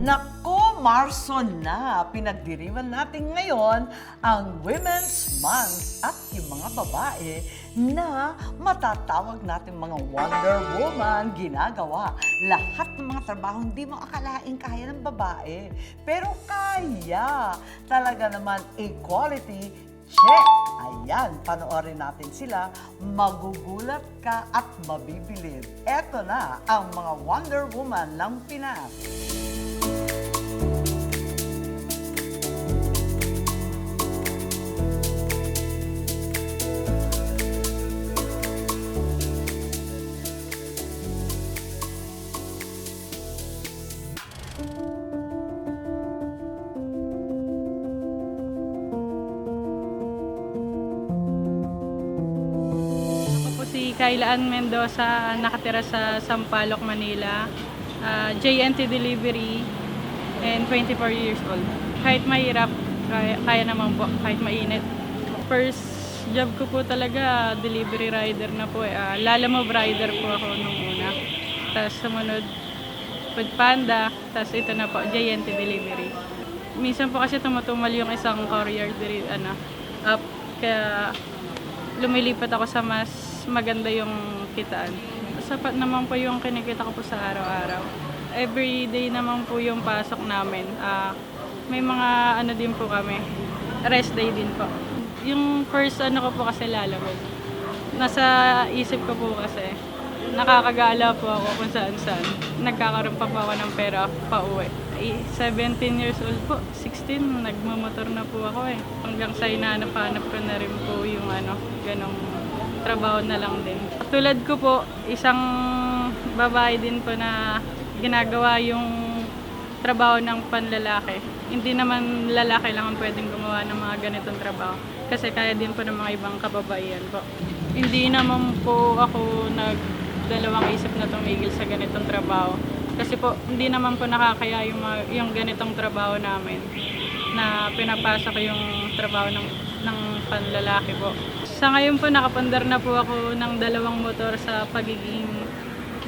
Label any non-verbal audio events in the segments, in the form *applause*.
Nako, Marso na! Pinagdiriwan natin ngayon ang Women's Month at yung mga babae na matatawag natin mga Wonder Woman ginagawa. Lahat ng mga trabaho hindi mo akalaing kaya ng babae. Pero kaya! Talaga naman equality Check! Ayan, panoorin natin sila. Magugulat ka at mabibilib. Eto na ang mga Wonder Woman ng Pinas. Ann Mendoza, nakatira sa Sampaloc, Manila. Ah, JNT Delivery and 24 years old. Kahit mahirap, kaya, kaya naman po, kahit mainit. First job ko po talaga, delivery rider na po. Eh. Ah, Lalamove rider po ako nung una. Tapos sumunod, Food Panda, tapos ito na po, JNT Delivery. Minsan po kasi tumutumal yung isang courier ano, up. Kaya lumilipat ako sa mas maganda yung kitaan. Sapat naman po yung kinikita ko po sa araw-araw. Every day naman po yung pasok namin. Ah, may mga ano din po kami, rest day din po. Yung first ano ko po kasi lalabas. Nasa isip ko po kasi, nakakagala po ako kung saan saan. Nagkakaroon pa po ako ng pera pa uwi. 17 years old po, 16, nagmamotor na po ako eh. Hanggang sa hinahanap-hanap ko na rin po yung ano, ganong trabaho na lang din. Tulad ko po, isang babae din po na ginagawa yung trabaho ng panlalaki. Hindi naman lalaki lang ang pwedeng gumawa ng mga ganitong trabaho. Kasi kaya din po ng mga ibang kababaihan po. Hindi naman po ako nagdalawang isip na tumigil sa ganitong trabaho. Kasi po, hindi naman po nakakaya yung, yung ganitong trabaho namin na pinapasok yung trabaho ng, ng panlalaki po. Sa ngayon po, nakapandar na po ako ng dalawang motor sa pagiging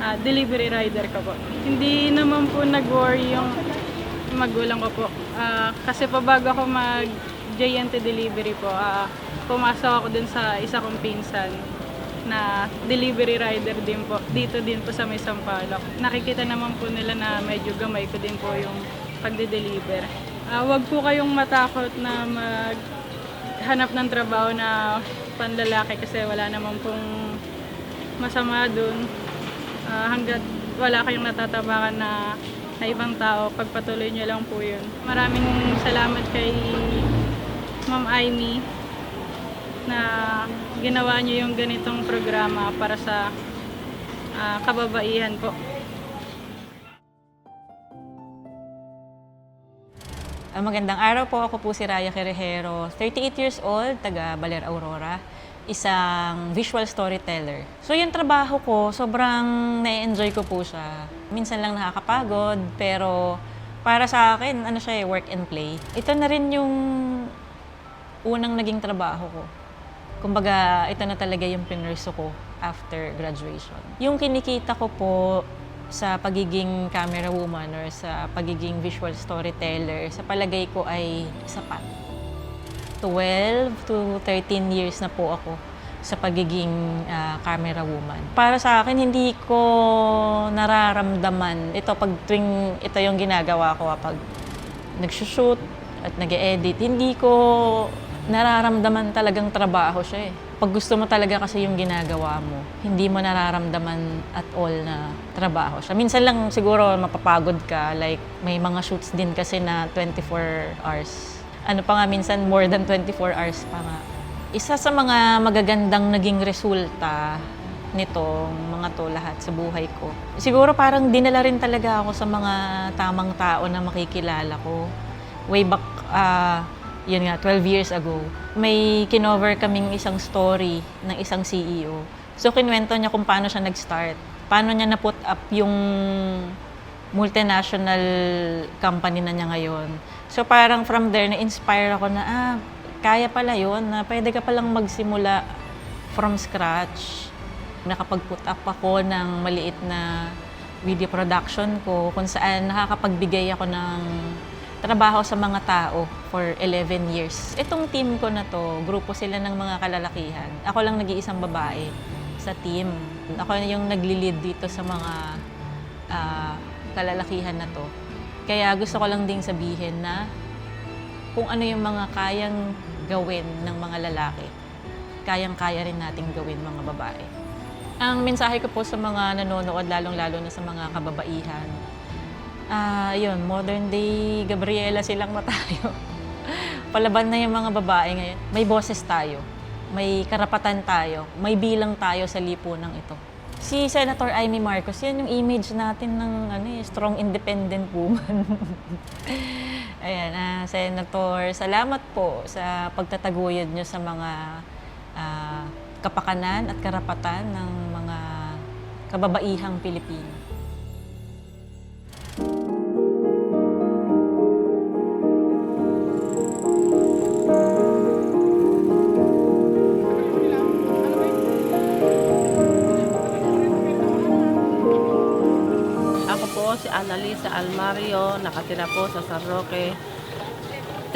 ah, delivery rider ko po. Hindi naman po nag-worry yung magulang ko po. Ah, kasi po bago ako mag JNT delivery po, ah, pumasok ako dun sa isa kong pinsan na delivery rider din po, dito din po sa may Sampaloc. Nakikita naman po nila na medyo gamay ko din po yung pagde-deliver. Ah, wag po kayong matakot na mag hanap ng trabaho na panlalaki kasi wala naman pong masama dun. Ah, hanggat wala kayong natatabakan na, na ibang tao, pagpatuloy nyo lang po yun. Maraming salamat kay Ma'am Aimee na ginawa niyo yung ganitong programa para sa ah, kababaihan po. Ah, Magandang araw po. Ako po si Raya Querejero, 38 years old, taga Baler Aurora, isang visual storyteller. So yung trabaho ko, sobrang na-enjoy ko po siya. Minsan lang nakakapagod, pero para sa akin, ano siya eh, work and play. Ito na rin yung unang naging trabaho ko. Kumbaga, ito na talaga yung pinurso ko after graduation. Yung kinikita ko po sa pagiging camera woman or sa pagiging visual storyteller, sa palagay ko ay sapat. 12 to 13 years na po ako sa pagiging ah, camera woman. Para sa akin, hindi ko nararamdaman. Ito, pag tuwing ito yung ginagawa ko, ah, pag nagsushoot at nag edit hindi ko nararamdaman talagang trabaho siya eh. Pag gusto mo talaga kasi yung ginagawa mo, hindi mo nararamdaman at all na trabaho siya. Minsan lang siguro mapapagod ka, like may mga shoots din kasi na 24 hours. Ano pa nga minsan more than 24 hours pa nga. Isa sa mga magagandang naging resulta nitong mga to lahat sa buhay ko. Siguro parang dinala rin talaga ako sa mga tamang tao na makikilala ko. Way back, ah, yun nga, 12 years ago, may kinover kaming isang story ng isang CEO. So, kinwento niya kung paano siya nag-start. Paano niya na-put up yung multinational company na niya ngayon. So, parang from there, na-inspire ako na, ah, kaya pala yun, na pwede ka palang magsimula from scratch. Nakapag-put up ako ng maliit na video production ko kung saan nakakapagbigay ako ng trabaho sa mga tao for 11 years. Itong team ko na to, grupo sila ng mga kalalakihan. Ako lang nag-iisang babae sa team. Ako yung nagli-lead dito sa mga ah, kalalakihan na to. Kaya gusto ko lang ding sabihin na kung ano yung mga kayang gawin ng mga lalaki, kayang-kaya rin nating gawin mga babae. Ang mensahe ko po sa mga nanonood, lalong-lalo na sa mga kababaihan, ah yun, modern day Gabriela silang na tayo. *laughs* Palaban na yung mga babae ngayon. May boses tayo, may karapatan tayo, may bilang tayo sa lipunan ito. Si Senator Amy Marcos, yan yung image natin ng ano, eh, strong independent woman. *laughs* Ayan, ah, Senator, salamat po sa pagtataguyod nyo sa mga ah, kapakanan at karapatan ng mga kababaihang Pilipino. Annalisa Almario, nakatira po sa San Roque,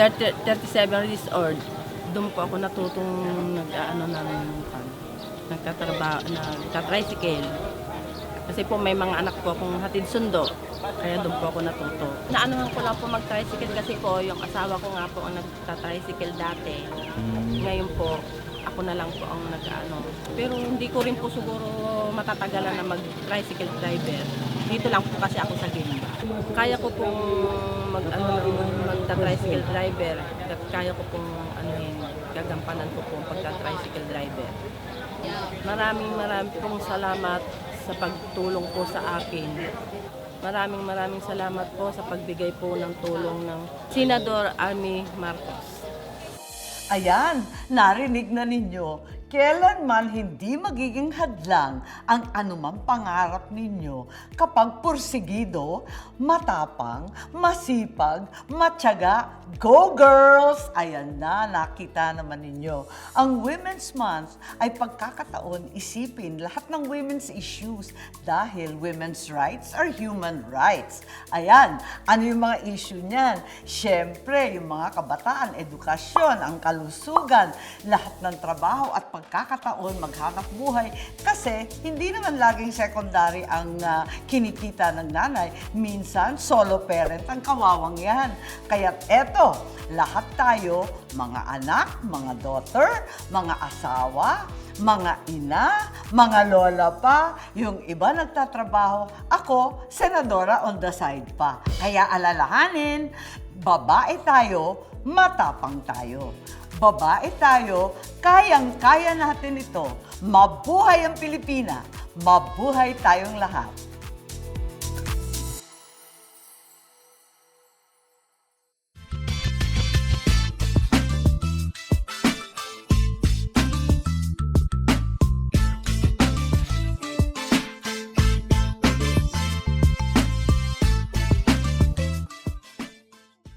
30, 37 years old. Doon po ako natutong nag-ano ng nagtatrabaho, nagtatricycle. Kasi po may mga anak po akong hatid sundo, kaya doon po ako natuto. Naanuhan ko lang po mag-tricycle kasi po yung asawa ko nga po ang nagtatricycle dati. Ngayon po, ako na lang po ang nag-ano. Pero hindi ko rin po siguro matatagalan na mag-tricycle driver. Dito lang po kasi ako sa Gimba. Kaya ko pong mag ano magta-tricycle driver. Kaya ko pong ano yun, gagampanan ko pong pagka-tricycle driver. Maraming maraming pong salamat sa pagtulong po sa akin. Maraming maraming salamat po sa pagbigay po ng tulong ng Senador Amy Marcos. Ayan, narinig na ninyo, kailanman hindi magiging hadlang ang anumang pangarap ninyo kapag pursigido, matapang, masipag, matyaga, go girls! Ayan na, nakita naman ninyo. Ang Women's Month ay pagkakataon isipin lahat ng women's issues dahil women's rights are human rights. Ayan, ano yung mga issue niyan? Siyempre, yung mga kabataan, edukasyon, ang kalusugan, lahat ng trabaho at pagkakataon maghanap buhay kasi hindi naman laging secondary ang ah, kinikita ng nanay. Minsan, solo parent ang kawawang yan. Kaya eto, lahat tayo, mga anak, mga daughter, mga asawa, mga ina, mga lola pa, yung iba nagtatrabaho, ako, senadora on the side pa. Kaya alalahanin, babae tayo, matapang tayo. Babae tayo, kayang-kaya natin ito. Mabuhay ang Pilipina, mabuhay tayong lahat.